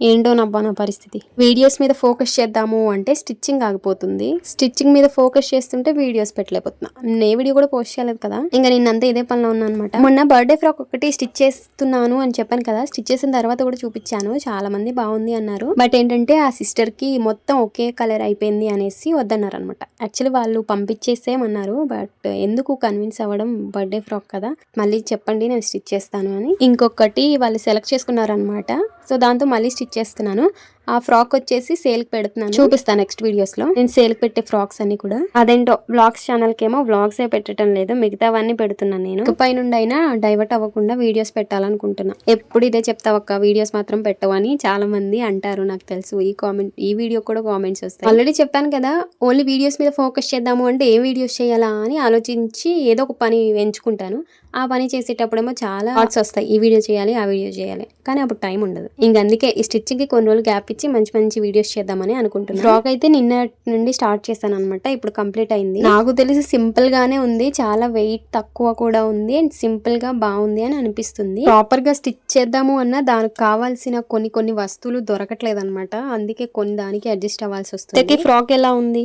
ఏంటో నబ్బా నా పరిస్థితి. వీడియోస్ మీద ఫోకస్ చేద్దాము అంటే స్టిచ్చింగ్ ఆగిపోతుంది. స్టిచ్చింగ్ మీద ఫోకస్ చేస్తుంటే వీడియోస్ పెట్టలేకపోతున్నా. నేను ఏ వీడియో కూడా పోస్ట్ చేయలేదు కదా? ఇంకా నిన్నంతా ఇదే పనిలో ఉన్నా అనమాట మొన్న బర్త్డే ఫ్రాక్ ఒకటి స్టిచ్ చేస్తున్నాను అని చెప్పాను కదా? స్టిచ్ చేసిన తర్వాత కూడా చూపించాను. చాలా మంది బాగుంది అన్నారు. బట్ ఏంటంటే ఆ సిస్టర్కి మొత్తం ఒకే కలర్ అయిపోయింది అనేసి వద్దన్నారు అనమాట యాక్చువల్లీ వాళ్ళు పంపించేసేమన్నారు బట్ ఎందుకు కన్విన్స్ అవ్వడం బర్త్డే ఫ్రాక్ కదా? మళ్ళీ చెప్పండి నేను స్టిచ్ చేస్తాను అని. ఇంకొకటి వాళ్ళు సెలెక్ట్ చేసుకున్నారనమాట సో దాంతో మళ్ళీ స్టిచ్ చేస్తున్నాను ఆ ఫ్రాక్ వచ్చేసి సేల్కి పెడుతున్నాను. చూపిస్తాను నెక్స్ట్ వీడియోస్లో. నేను సేల్కి పెట్టే ఫ్రాక్స్ అన్ని కూడా. అదేంటో వ్లాగ్స్ ఛానల్ కేమో వ్లాగ్స్ ఏ పెట్టడం లేదు మిగతావన్నీ పెడుతున్నాను నేను. ఇకపై నుండి అయినా డైవర్ట్ అవ్వకుండా వీడియోస్ పెట్టాలనుకుంటున్నా. ఎప్పుడు ఇదే చెప్తావక్క వీడియోస్ మాత్రం పెట్టవని చాలా మంది అంటారు నాకు తెలుసు. ఈ కామెంట్ ఈ వీడియో కూడా కామెంట్స్ వస్తాయి. ఆల్రెడీ చెప్పాను కదా ఓన్లీ వీడియోస్ మీద ఫోకస్ చేద్దాము అంటే ఏ వీడియోస్ చేయాలా అని ఆలోచించి ఏదో ఒక పని ఎంచుకుంటాను. ఆ పని చేసేటప్పుడేమో చాలా థాట్స్ వస్తాయి. ఈ వీడియో చేయాలి ఆ వీడియో చేయాలి. కానీ అప్పుడు టైం ఉండదు. ఇంక అందుకే ఈ స్టిచ్చింగ్కి కొన్ని రోజులు గ్యాప్ ఇచ్చి మంచి మంచి వీడియోస్ చేద్దామని అనుకుంటున్నాను ఫ్రాక్ అయితే నిన్న నుండి స్టార్ట్ చేశాను అనమాట ఇప్పుడు కంప్లీట్ అయింది. నాకు తెలిసి సింపుల్ గానే ఉంది. చాలా వెయిట్ తక్కువ కూడా ఉంది అండ్ సింపుల్గా బాగుంది అని అనిపిస్తుంది. ప్రాపర్గా స్టిచ్ చేద్దాము అన్న దానికి కావాల్సిన కొన్ని కొన్ని వస్తువులు దొరకట్లేదు అనమాట అందుకే కొన్ని దానికి అడ్జస్ట్ అవ్వాల్సి వస్తుంది. ఫ్రాక్ ఎలా ఉంది?